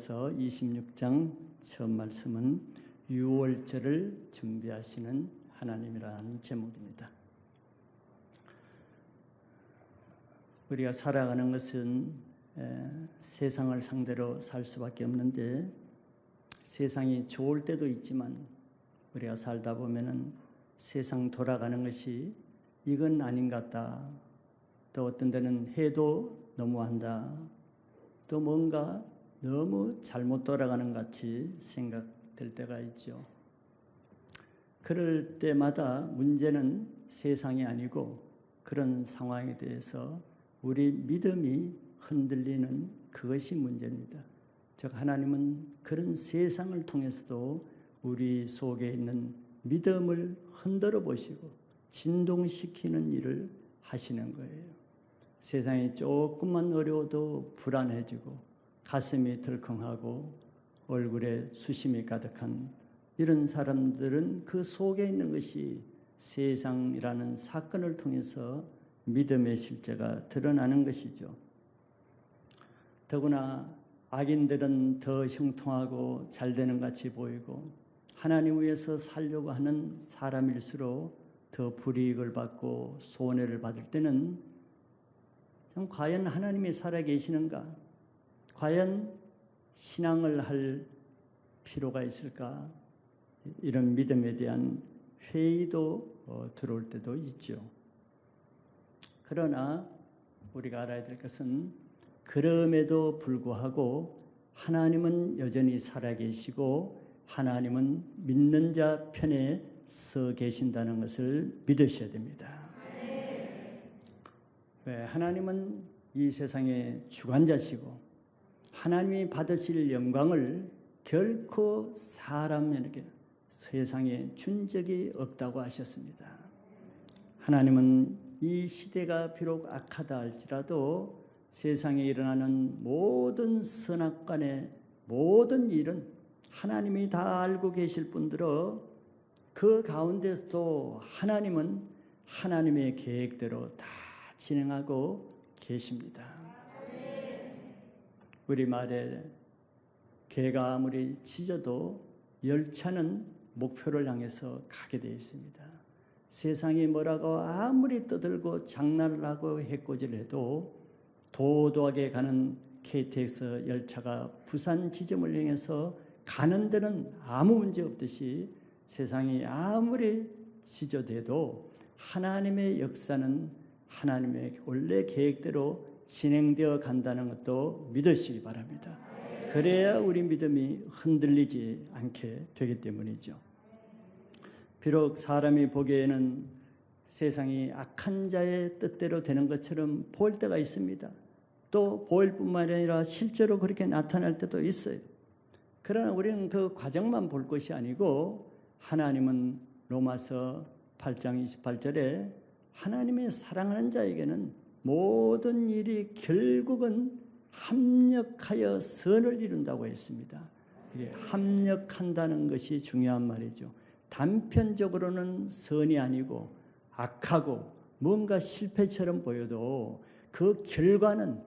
이어서 26장 처음 말씀은 유월절을 준비하시는 하나님이라는 제목입니다. 우리가 살아가는 것은 세상을 상대로 살 수밖에 없는데 세상이 좋을 때도 있지만 우리가 살다 보면은 세상 돌아가는 것이 이건 아닌 것 같다. 또 어떤 데는 해도 너무한다. 또 뭔가 너무 잘못 돌아가는 같이 생각될 때가 있죠. 그럴 때마다 문제는 세상이 아니고 그런 상황에 대해서 우리 믿음이 흔들리는 그것이 문제입니다. 즉, 하나님은 그런 세상을 통해서도 우리 속에 있는 믿음을 흔들어 보시고 진동시키는 일을 하시는 거예요. 세상이 조금만 어려워도 불안해지고 가슴이 덜컹하고 얼굴에 수심이 가득한 이런 사람들은 그 속에 있는 것이 세상이라는 사건을 통해서 믿음의 실제가 드러나는 것이죠. 더구나 악인들은 더 형통하고 잘 되는 같이 보이고 하나님 위해서 살려고 하는 사람일수록 더 불이익을 받고 손해를 받을 때는 참 과연 하나님이 살아 계시는가? 과연 신앙을 할 필요가 있을까? 이런 믿음에 대한 회의도 어, 들어올 때도 있죠. 그러나 우리가 알아야 될 것은 그럼에도 불구하고 하나님은 여전히 살아계시고 하나님은 믿는 자 편에 서 계신다는 것을 믿으셔야 됩니다. 왜 하나님은 이 세상의 주관자시고 하나님이 받으실 영광을 결코 사람에게 세상에 준 적이 없다고 하셨습니다. 하나님은 이 시대가 비록 악하다 할지라도 세상에 일어나는 모든 선악간의 모든 일은 하나님이 다 알고 계실 뿐더러 그 가운데서도 하나님은 하나님의 계획대로 다 진행하고 계십니다. 우리 말에 개가 아무리 짖어도 열차는 목표를 향해서 가게 되어 있습니다. 세상이 뭐라고 아무리 떠들고 장난을 하고 해코지해도 도도하게 가는 KTX 열차가 부산 지점을 향해서 가는 데는 아무 문제 없듯이 세상이 아무리 짖어대도 하나님의 역사는 하나님의 원래 계획대로 진행되어 간다는 것도 믿으시기 바랍니다. 그래야 우리 믿음이 흔들리지 않게 되기 때문이죠. 비록 사람이 보기에는 세상이 악한 자의 뜻대로 되는 것처럼 보일 때가 있습니다. 또 보일 뿐만 아니라 실제로 그렇게 나타날 때도 있어요. 그러나 우리는 그 과정만 볼 것이 아니고 하나님은 로마서 8장 28절에 하나님의 사랑하는 자에게는 모든 일이 결국은 합력하여 선을 이룬다고 했습니다. 합력한다는 것이 중요한 말이죠. 단편적으로는 선이 아니고 악하고 뭔가 실패처럼 보여도 그 결과는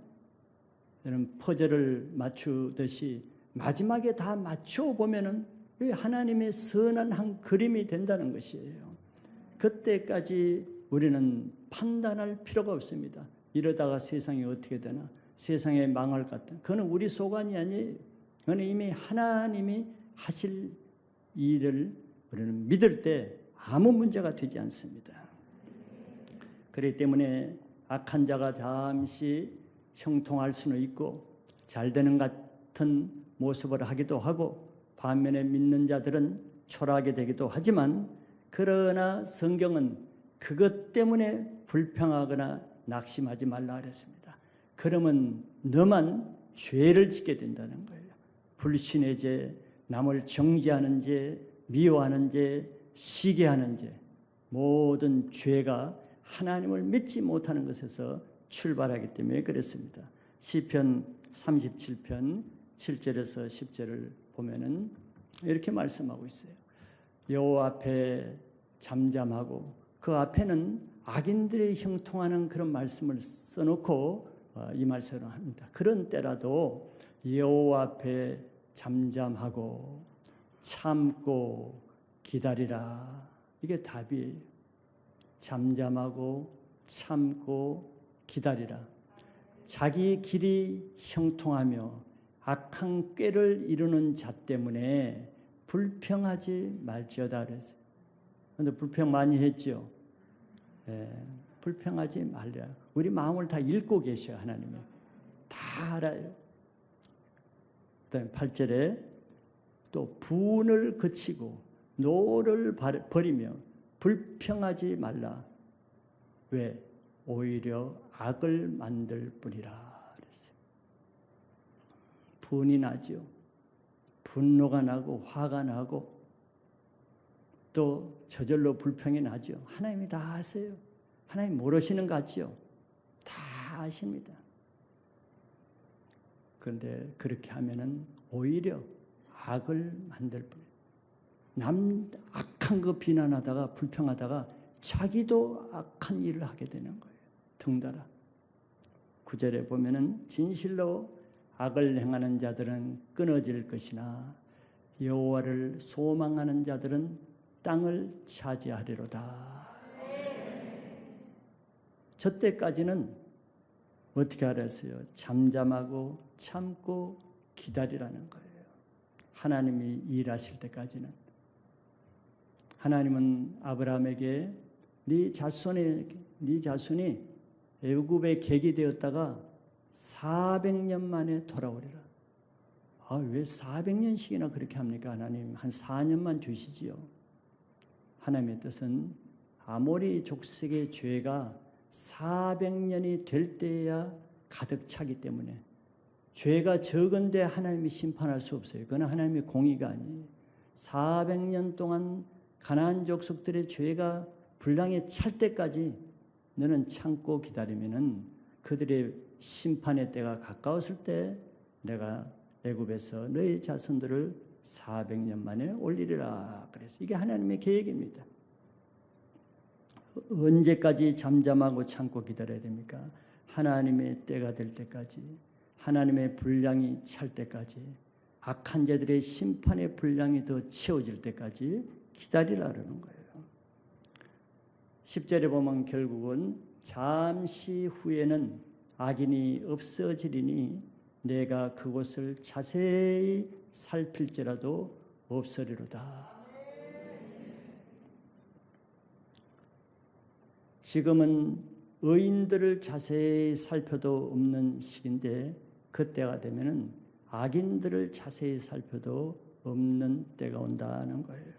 여러분 퍼즐을 맞추듯이 마지막에 다 맞춰 보면은 하나님의 선한 한 그림이 된다는 것이에요. 그때까지 우리는 판단할 필요가 없습니다. 이러다가 세상이 어떻게 되나? 세상에 망할 것 같다. 그거는 우리 소관이 아니에요. 그거는 이미 하나님이 하실 일을 우리는 믿을 때 아무 문제가 되지 않습니다. 그렇기 때문에 악한 자가 잠시 형통할 수는 있고 잘 되는 같은 모습을 하기도 하고 반면에 믿는 자들은 초라하게 되기도 하지만 그러나 성경은 그것 때문에 불평하거나 낙심하지 말라 그랬습니다. 그러면 너만 죄를 짓게 된다는 거예요. 불신의 죄, 남을 정죄하는 죄, 미워하는 죄, 시기하는 죄, 모든 죄가 하나님을 믿지 못하는 것에서 출발하기 때문에 그랬습니다. 시편 37편 7절에서 10절을 보면은 이렇게 말씀하고 있어요. 여호와 앞에 잠잠하고 그 앞에는 악인들의 형통하는 그런 말씀을 써놓고 어, 이 말씀을 합니다. 그런 때라도 여호와 앞에 잠잠하고 참고 기다리라. 이게 답이에요. 잠잠하고 참고 기다리라. 자기 길이 형통하며 악한 꾀를 이루는 자 때문에 불평하지 말지어다 그랬어요. 근데 불평 많이 했죠. 예, 불평하지 말라. 우리 마음을 다 읽고 계셔 하나님이. 다 알아요. 그다음 8절에 또 분을 그치고 노를 버리며 불평하지 말라. 왜? 오히려 악을 만들 뿐이라 그랬어요. 분이 나죠. 분노가 나고 화가 나고 또 저절로 불평이 나죠. 하나님이 다 아세요. 하나님 모르시는 것 같죠. 다 아십니다. 그런데 그렇게 하면은 오히려 악을 만들 뿐. 남 악한 거 비난하다가 불평하다가 자기도 악한 일을 하게 되는 거예요. 등달아. 구절에 보면은 진실로 악을 행하는 자들은 끊어질 것이나 여호와를 소망하는 자들은 땅을 차지하리로다. 저 때까지는 어떻게 알았어요? 잠잠하고 참고 기다리라는 거예요. 하나님이 일하실 때까지는. 하나님은 아브라함에게 네 자손이 네 자손이 애굽의 객이 되었다가 400년 만에 돌아오리라. 아, 왜 400년씩이나 그렇게 합니까? 하나님 한 4년만 주시지요. 하나님의 뜻은 아모리 족속의 죄가 400년이 될 때야 가득 차기 때문에 죄가 적은데 하나님이 심판할 수 없어요. 그건 하나님의 공의가 아니에요. 400년 동안 가나안 족속들의 죄가 분량에 찰 때까지 너는 참고 기다리면은 그들의 심판의 때가 가까웠을 때 내가 애굽에서 너희 자손들을 400년 만에 올리리라 그래서 이게 하나님의 계획입니다. 언제까지 잠잠하고 참고 기다려야 됩니까? 하나님의 때가 될 때까지 하나님의 분량이 찰 때까지 악한 자들의 심판의 분량이 더 채워질 때까지 기다리라는 거예요. 10절에 보면 결국은 잠시 후에는 악인이 없어지리니 내가 그곳을 자세히 살필지라도 없으리로다. 지금은 의인들을 자세히 살펴도 없는 시기인데 그때가 되면은 악인들을 자세히 살펴도 없는 때가 온다는 거예요.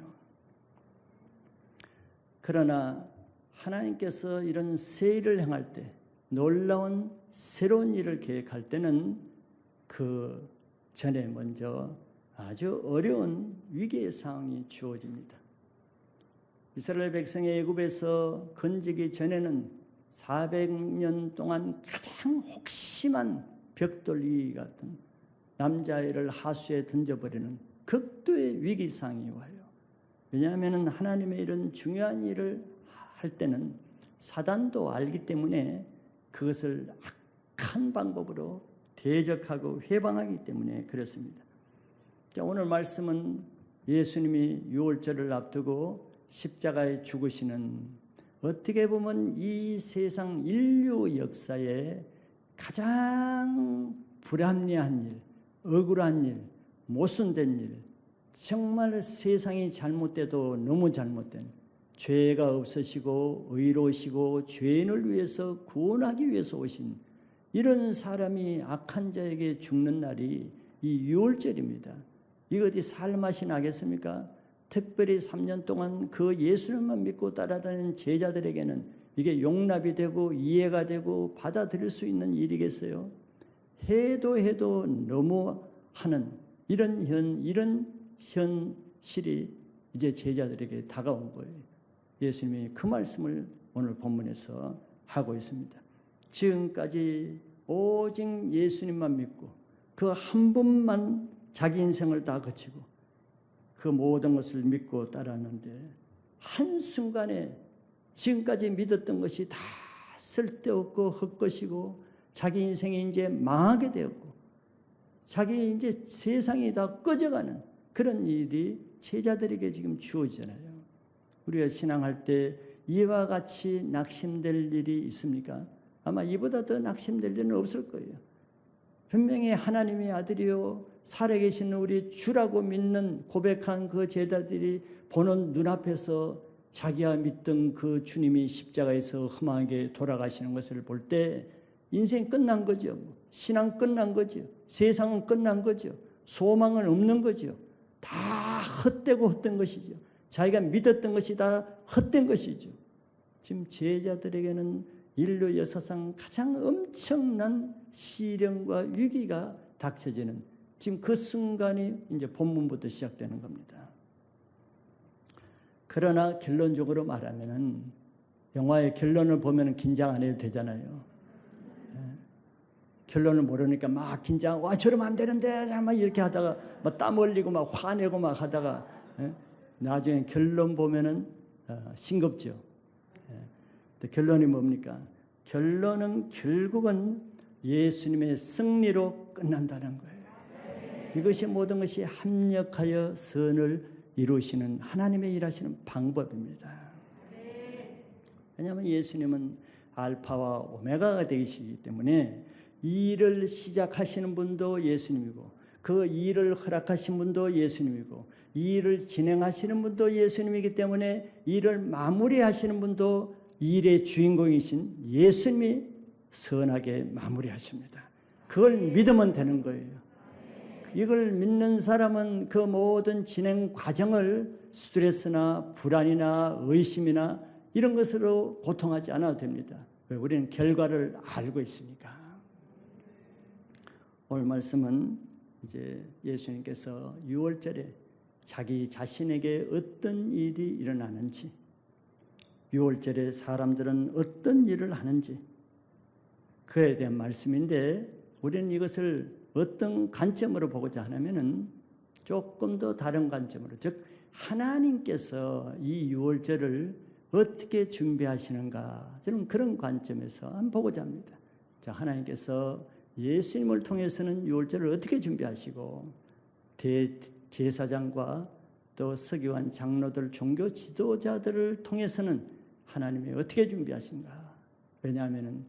그러나 하나님께서 이런 새 일을 행할 때 놀라운 새로운 일을 계획할 때는 그 전에 먼저 아주 어려운 위기의 상황이 주어집니다. 이스라엘 백성의 애굽에서 건지기 전에는 400년 동안 가장 혹심한 벽돌이 같은 남자애를 하수에 던져버리는 극도의 위기상이 와요. 왜냐하면 하나님의 이런 중요한 일을 할 때는 사단도 알기 때문에 그것을 악한 방법으로 대적하고 회방하기 때문에 그렇습니다. 오늘 말씀은 예수님이 유월절을 앞두고 십자가에 죽으시는 어떻게 보면 이 세상 인류 역사에 가장 불합리한 일, 억울한 일, 모순된 일, 정말 세상이 잘못돼도 너무 잘못된 죄가 없으시고 의로우시고 죄인을 위해서 구원하기 위해서 오신 이런 사람이 악한 자에게 죽는 날이 이 6월절입니다. 이거 어디 살맛이 나겠습니까? 특별히 3년 동안 그 예수님만 믿고 따라다니는 제자들에게는 이게 용납이 되고 이해가 되고 받아들일 수 있는 일이겠어요? 해도 해도 너무 하는 이런 현 이런 현실이 이제 제자들에게 다가온 거예요. 예수님이 그 말씀을 오늘 본문에서 하고 있습니다. 지금까지 오직 예수님만 믿고 그 한 분만 자기 인생을 다 거치고 그 모든 것을 믿고 따랐는데 한순간에 지금까지 믿었던 것이 다 쓸데없고 헛것이고 자기 인생이 이제 망하게 되었고 자기 이제 세상이 다 꺼져가는 그런 일이 제자들에게 지금 주어지잖아요. 우리가 신앙할 때 이와 같이 낙심될 일이 있습니까? 아마 이보다 더 낙심될 일은 없을 거예요. 분명히 하나님의 아들이요 살아계신 우리 주라고 믿는 고백한 그 제자들이 보는 눈앞에서 자기가 믿던 그 주님이 십자가에서 험하게 돌아가시는 것을 볼 때 인생 끝난 거죠. 신앙 끝난 거죠. 세상은 끝난 거죠. 소망은 없는 거죠. 다 헛되고 헛된 것이죠. 자기가 믿었던 것이 다 헛된 것이죠. 지금 제자들에게는 인류 역사상 가장 엄청난 시련과 위기가 닥쳐지는 지금 그 순간이 이제 본문부터 시작되는 겁니다. 그러나 결론적으로 말하면은 영화의 결론을 보면 긴장 안 해도 되잖아요. 예. 결론을 모르니까 막 긴장, 와 저러면 안 되는데, 막 이렇게 하다가 막 땀 흘리고 막 화내고 막 하다가 예. 나중에 결론 보면은 어, 싱겁죠. 예. 결론이 뭡니까? 결론은 결국은 예수님의 승리로 끝난다는 거예요. 이것이 모든 것이 합력하여 선을 이루시는 하나님의 일하시는 방법입니다. 왜냐하면 예수님은 알파와 오메가가 되시기 때문에 일을 시작하시는 분도 예수님이고 그 일을 허락하신 분도 예수님이고 일을 진행하시는 분도 예수님이기 때문에 일을 마무리하시는 분도 일의 주인공이신 예수님이 선하게 마무리하십니다. 그걸 믿으면 되는 거예요. 이걸 믿는 사람은 그 모든 진행 과정을 스트레스나 불안이나 의심이나 이런 것으로 고통하지 않아도 됩니다. 왜? 우리는 결과를 알고 있으니까. 오늘 말씀은 이제 예수님께서 6월절에 자기 자신에게 어떤 일이 일어나는지, 6월절에 사람들은 어떤 일을 하는지, 그에 대한 말씀인데, 우리는 이것을 어떤 관점으로 보고자 하냐면은 조금 더 다른 관점으로 즉 하나님께서 이 유월절을 어떻게 준비하시는가 저는 그런 관점에서 한번 보고자 합니다. 자, 하나님께서 예수님을 통해서는 유월절을 어떻게 준비하시고 대제사장과 또 서기관 장로들 종교 지도자들을 통해서는 하나님이 어떻게 준비하신가? 왜냐하면은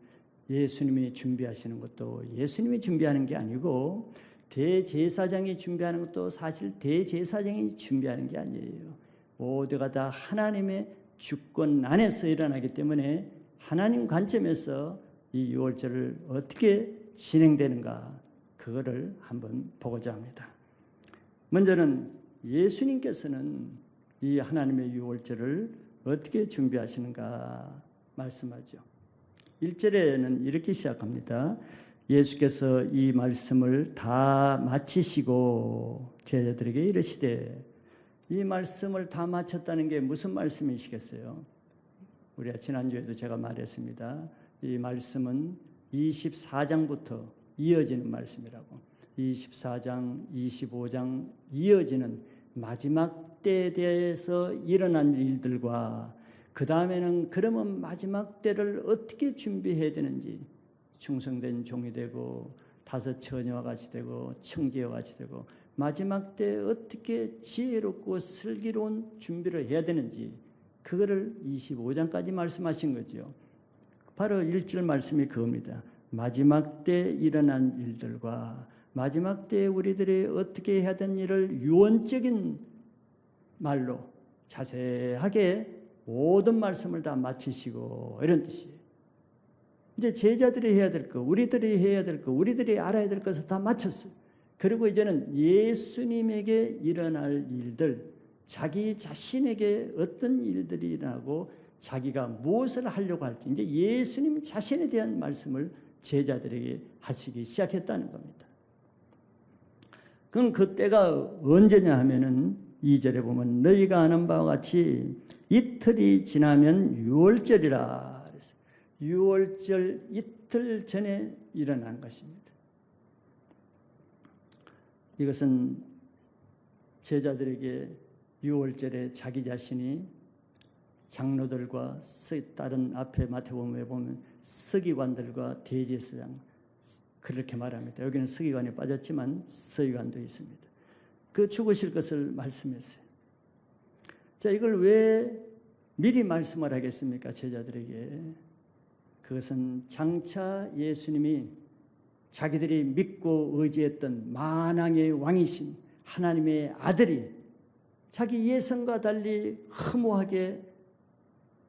예수님이 준비하시는 것도 예수님이 준비하는 게 아니고 대제사장이 준비하는 것도 사실 대제사장이 준비하는 게 아니에요. 모두가 다 하나님의 주권 안에서 일어나기 때문에 하나님 관점에서 이 유월절을 어떻게 진행되는가 그거를 한번 보고자 합니다. 먼저는 예수님께서는 이 하나님의 유월절을 어떻게 준비하시는가 말씀하죠. 1절에는 이렇게 시작합니다. 예수께서 이 말씀을 다 마치시고 제자들에게 이르시되 이 말씀을 다 마쳤다는 게 무슨 말씀이시겠어요? 우리가 지난주에도 제가 말했습니다. 이 말씀은 24장부터 이어지는 말씀이라고. 24장, 25장 이어지는 마지막 때에 대해서 일어난 일들과 그 다음에는 그러면 마지막 때를 어떻게 준비해야 되는지 충성된 종이 되고 다섯 처녀와 같이 되고 청지와 같이 되고 마지막 때 어떻게 지혜롭고 슬기로운 준비를 해야 되는지 그거를 25장까지 말씀하신 거죠. 바로 1절 말씀이 그겁니다. 마지막 때 일어난 일들과 마지막 때 우리들이 어떻게 해야 되는 일을 유언적인 말로 자세하게 모든 말씀을 다 마치시고 이런 뜻이에요. 이제 제자들이 해야 될 거, 우리들이 해야 될 거, 우리들이 알아야 될 것을 다 마쳤어요. 그리고 이제는 예수님에게 일어날 일들, 자기 자신에게 어떤 일들이 일어나고 자기가 무엇을 하려고 할지 이제 예수님 자신에 대한 말씀을 제자들에게 하시기 시작했다는 겁니다. 그럼 그때가 언제냐 하면은 2절에 보면 너희가 아는 바와 같이 이틀이 지나면 유월절이라 그랬어요. 유월절 이틀 전에 일어난 것입니다. 이것은 제자들에게 유월절에 자기 자신이 장로들과 다른 앞에 마태복음에 보면 서기관들과 대제사장 그렇게 말합니다. 여기는 서기관이 빠졌지만 서기관도 있습니다. 그 죽으실 것을 말씀했어요. 자, 이걸 왜 미리 말씀을 하겠습니까? 제자들에게. 그것은 장차 예수님이 자기들이 믿고 의지했던 만왕의 왕이신 하나님의 아들이 자기 예성과 달리 허무하게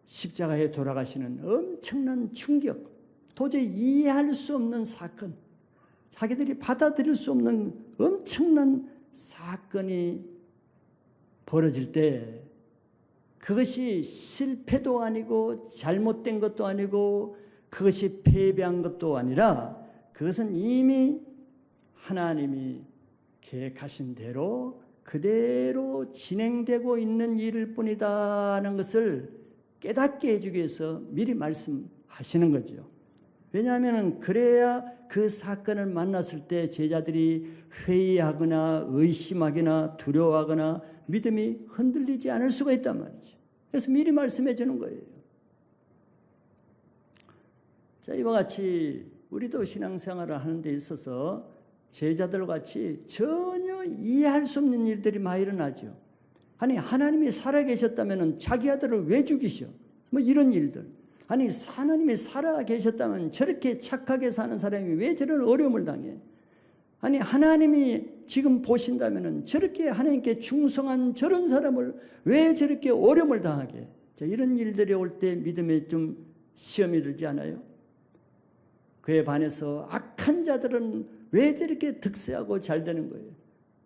십자가에 돌아가시는 엄청난 충격, 도저히 이해할 수 없는 사건, 자기들이 받아들일 수 없는 엄청난 사건이 벌어질 때 그것이 실패도 아니고 잘못된 것도 아니고 그것이 패배한 것도 아니라 그것은 이미 하나님이 계획하신 대로 그대로 진행되고 있는 일일 뿐이다는 것을 깨닫게 해주기 위해서 미리 말씀하시는 거죠. 왜냐하면 그래야 그 사건을 만났을 때 제자들이 회의하거나 의심하거나 두려워하거나 믿음이 흔들리지 않을 수가 있단 말이죠. 그래서 미리 말씀해 주는 거예요. 자, 이와 같이 우리도 신앙생활을 하는 데 있어서 제자들 같이 전혀 이해할 수 없는 일들이 많이 일어나죠. 아니, 하나님이 살아계셨다면 자기 아들을 왜 죽이셔? 뭐 이런 일들. 아니, 하나님이 살아 계셨다면 저렇게 착하게 사는 사람이 왜 저런 어려움을 당해? 아니, 하나님이 지금 보신다면 저렇게 하나님께 충성한 저런 사람을 왜 저렇게 어려움을 당하게? 자, 이런 일들이 올 때 믿음에 좀 시험이 들지 않아요? 그에 반해서 악한 자들은 왜 저렇게 득세하고 잘 되는 거예요?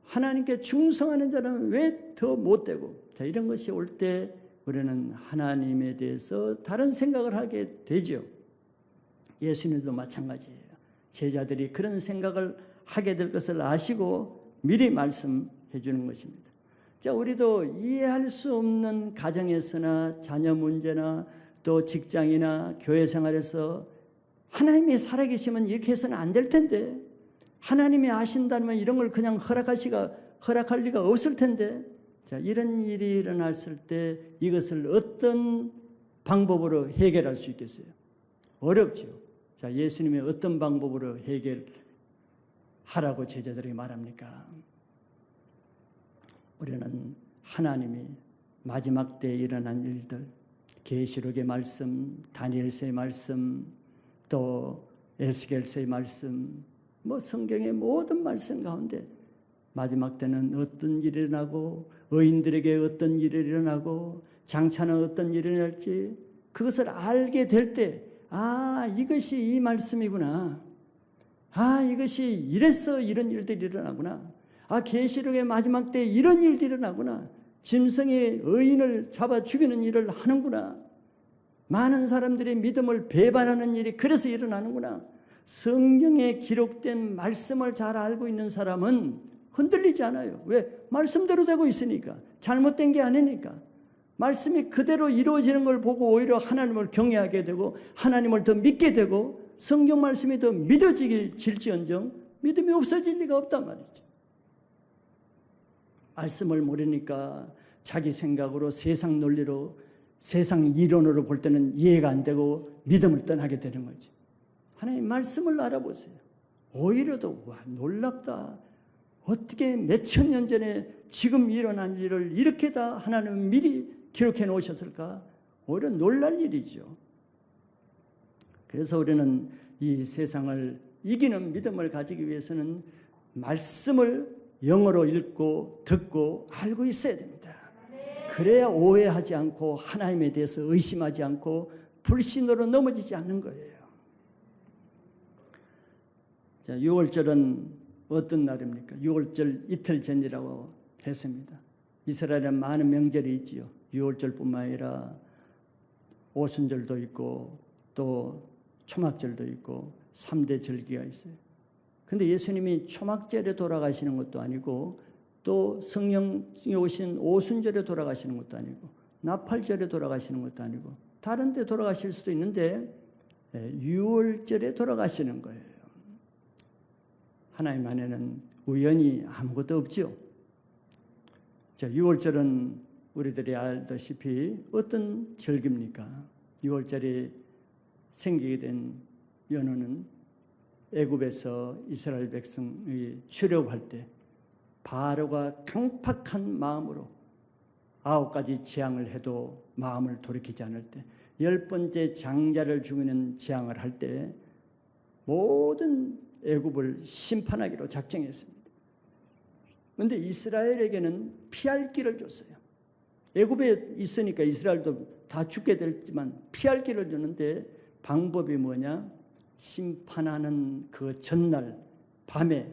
하나님께 충성하는 자는 왜 더 못되고? 자, 이런 것이 올 때 우리는 하나님에 대해서 다른 생각을 하게 되죠. 예수님도 마찬가지예요. 제자들이 그런 생각을 하게 될 것을 아시고 미리 말씀해 주는 것입니다. 자, 우리도 이해할 수 없는 가정에서나 자녀 문제나 또 직장이나 교회 생활에서 하나님이 살아계시면 이렇게 해서는 안 될 텐데 하나님이 아신다면 이런 걸 그냥 허락하시가 허락할 리가 없을 텐데 자 이런 일이 일어났을 때 이것을 어떤 방법으로 해결할 수 있겠어요? 어렵죠. 자 예수님이 어떤 방법으로 해결하라고 제자들이 말합니까? 우리는 하나님이 마지막 때에 일어난 일들, 계시록의 말씀, 다니엘서의 말씀, 또 에스겔서의 말씀, 뭐 성경의 모든 말씀 가운데 마지막 때는 어떤 일이 일어나고 의인들에게 어떤 일이 일어나고 장차는 어떤 일이 일어날지 그것을 알게 될 때 아, 이것이 이 말씀이구나. 아, 이것이 이래서 이런 일들이 일어나구나. 아, 계시록의 마지막 때 이런 일들이 일어나구나. 짐승의 의인을 잡아 죽이는 일을 하는구나. 많은 사람들의 믿음을 배반하는 일이 그래서 일어나는구나. 성경에 기록된 말씀을 잘 알고 있는 사람은 흔들리지 않아요. 왜? 말씀대로 되고 있으니까. 잘못된 게 아니니까. 말씀이 그대로 이루어지는 걸 보고 오히려 하나님을 경외하게 되고 하나님을 더 믿게 되고 성경 말씀이 더 믿어지게 질지언정 믿음이 없어질 리가 없단 말이죠. 말씀을 모르니까 자기 생각으로 세상 논리로 세상 이론으로 볼 때는 이해가 안 되고 믿음을 떠나게 되는 거죠. 하나님 말씀을 알아보세요. 오히려도 와 놀랍다. 어떻게 몇천 년 전에 지금 일어난 일을 이렇게 다 하나님 미리 기록해 놓으셨을까? 오히려 놀랄 일이죠. 그래서 우리는 이 세상을 이기는 믿음을 가지기 위해서는 말씀을 영어로 읽고 듣고 알고 있어야 됩니다. 그래야 오해하지 않고 하나님에 대해서 의심하지 않고 불신으로 넘어지지 않는 거예요. 자, 6월절은 어떤 날입니까? 6월절 이틀 전이라고 했습니다. 이스라엘에 많은 명절이 있지요. 6월절뿐만 아니라 오순절도 있고 또 초막절도 있고 3대 절기가 있어요. 근데 예수님이 초막절에 돌아가시는 것도 아니고 또 성령이 오신 오순절에 돌아가시는 것도 아니고 나팔절에 돌아가시는 것도 아니고 다른 데 돌아가실 수도 있는데 6월절에 예, 돌아가시는 거예요. 하나님 안에는 우연이 아무것도 없죠. 자, 6월절은 우리들이 알다시피 어떤 절기입니까? 6월절에 생기게 된 연호는 애굽에서 이스라엘 백성이 출애굽할 때 바로가 강팍한 마음으로 아홉 가지 재앙을 해도 마음을 돌이키지 않을 때 열 번째 장자를 죽이는 재앙을 할 때 모든 애굽을 심판하기로 작정했습니다. 그런데 이스라엘에게는 피할 길을 줬어요. 애굽에 있으니까 이스라엘도 다 죽게 됐지만 피할 길을 주는데 방법이 뭐냐? 심판하는 그 전날 밤에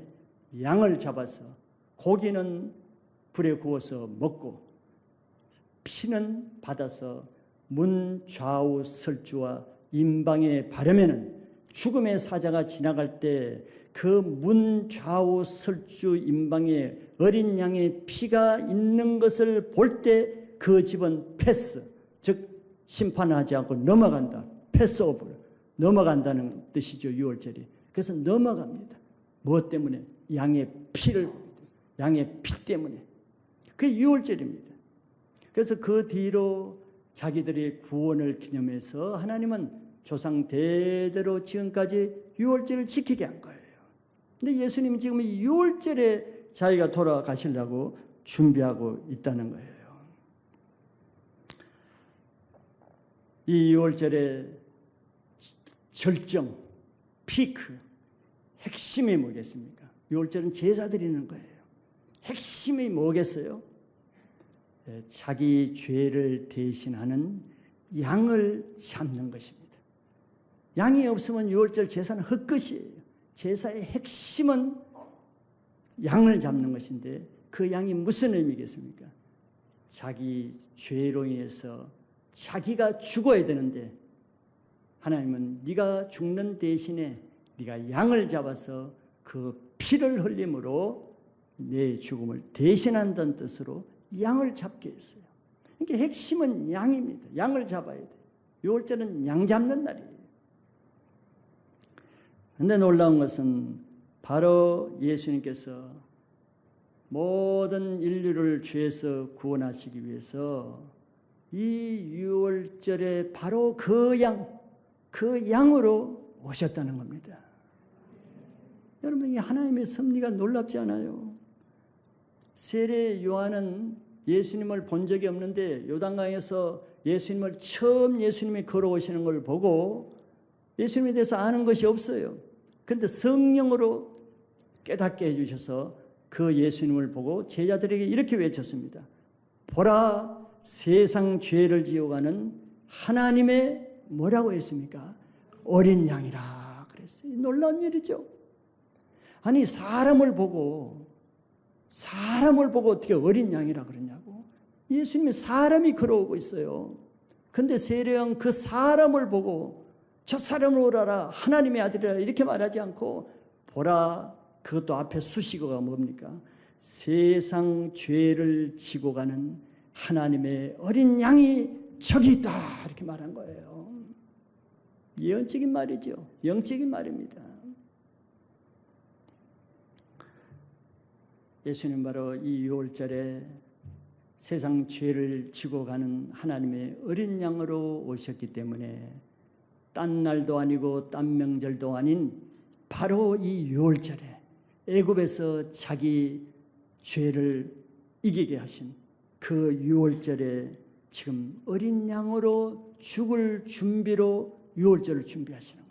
양을 잡아서 고기는 불에 구워서 먹고 피는 받아서 문 좌우 설주와 임방에 바르면은 죽음의 사자가 지나갈 때 그 문 좌우 설주 임방에 어린 양의 피가 있는 것을 볼 때 그 집은 패스 즉 심판하지 않고 넘어간다. 패스 오브 넘어간다는 뜻이죠 유월절이. 그래서 넘어갑니다. 무엇 때문에? 양의 피를 양의 피 때문에. 그게 유월절입니다. 그래서 그 뒤로 자기들의 구원을 기념해서 하나님은 조상 대대로 지금까지 유월절을 지키게 한 거예요. 근데 예수님은 지금 이 유월절에 자기가 돌아가시려고 준비하고 있다는 거예요. 이 유월절의 절정, 피크, 핵심이 뭐겠습니까? 유월절은 제사 드리는 거예요. 핵심이 뭐겠어요? 예, 자기 죄를 대신하는 양을 잡는 것입니다. 양이 없으면 유월절 제사는 헛것이에요. 제사의 핵심은 양을 잡는 것인데 그 양이 무슨 의미겠습니까? 자기 죄로 인해서 자기가 죽어야 되는데 하나님은 네가 죽는 대신에 네가 양을 잡아서 그 피를 흘림으로 내 죽음을 대신한다는 뜻으로 양을 잡게 했어요. 그러니까 핵심은 양입니다. 양을 잡아야 돼. 요월절은 양 잡는 날이에요. 그런데 놀라운 것은 바로 예수님께서 모든 인류를 죄에서 구원하시기 위해서 이 유월절에 바로 그 양, 그 양으로 오셨다는 겁니다. 여러분, 이 하나님의 섭리가 놀랍지 않아요? 세례 요한은 예수님을 본 적이 없는데 요단강에서 예수님을 처음 예수님이 걸어오시는 걸 보고 예수님에 대해서 아는 것이 없어요. 근데 성령으로 깨닫게 해주셔서 그 예수님을 보고 제자들에게 이렇게 외쳤습니다. 보라, 세상 죄를 지어가는 하나님의 뭐라고 했습니까? 어린 양이라 그랬어요. 놀라운 일이죠. 아니, 사람을 보고, 사람을 보고 어떻게 어린 양이라 그러냐고. 예수님이 사람이 걸어오고 있어요. 근데 세례형 그 사람을 보고 저 사람을 오라라 하나님의 아들이라 이렇게 말하지 않고 보라 그것도 앞에 수식어가 뭡니까? 세상 죄를 지고 가는 하나님의 어린 양이 저기 있다 이렇게 말한 거예요. 예언적인 말이죠. 영적인 말입니다. 예수님 바로 이 유월절에 세상 죄를 지고 가는 하나님의 어린 양으로 오셨기 때문에 딴 날도 아니고 딴 명절도 아닌 바로 이 유월절에 애굽에서 자기 죄를 이기게 하신 그 유월절에 지금 어린 양으로 죽을 준비로 유월절을 준비하시는